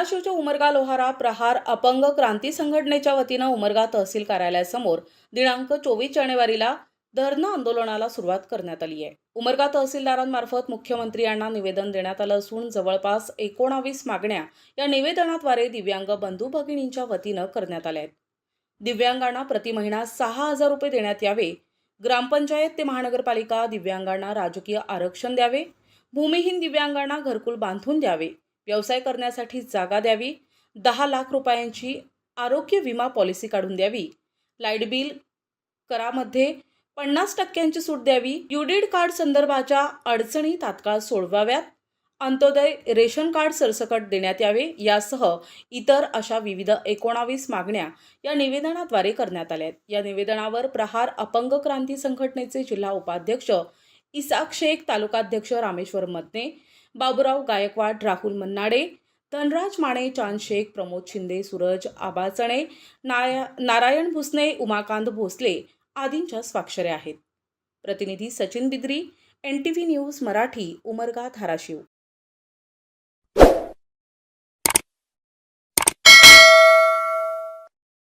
धाराशिवच्या उमरगा लोहारा प्रहार अपंग क्रांती संघटनेच्या वतीनं उमरगा तहसील कार्यालयासमोर दिनांक चोवीस जानेवारीला धरणं आंदोलनाला सुरुवात करण्यात आली आहे. उमरगा तहसीलदारांमार्फत मुख्यमंत्री यांना निवेदन देण्यात आलं असून जवळपास एकोणावीस मागण्या या निवेदनाद्वारे दिव्यांग बंधू भगिनींच्या वतीनं करण्यात आल्या आहेत. दिव्यांगांना प्रति महिना सहा हजार रुपये देण्यात यावे. ग्रामपंचायत ते महानगरपालिका दिव्यांगांना राजकीय आरक्षण द्यावे. भूमिहीन दिव्यांगांना घरकुल बांधून द्यावे. व्यवसाय करण्यासाठी जागा द्यावी. दहा लाख रुपयांची आरोग्य विमा पॉलिसी काढून द्यावी. लाइट बिल करामध्ये पन्नास टक्क्यांची सूट द्यावी. युडीड कार्ड संदर्भाच्या अडचणी तात्काळ सोडवाव्यात. अंत्योदय रेशन कार्ड सरसकट देण्यात यावे. यासह इतर अशा विविध एकोणावीस मागण्या या निवेदनाद्वारे करण्यात आल्या आहेत. या निवेदनावर प्रहार अपंग क्रांती संघटनेचे जिल्हा उपाध्यक्ष इसाक शेख तालुकाध्यक्ष रामेश्वर मतने बाबुराव गायकवाड राहुल मन्नाडे धनराज माने चांद शेख प्रमोद शिंदे सूरज आबाचणे नाया नारायण भुसने उमाकांत भोसले आदींच्या स्वाक्षऱ्या आहेत. प्रतिनिधी Sachin Bidri N T V news Marathi Umarga Dharashiv.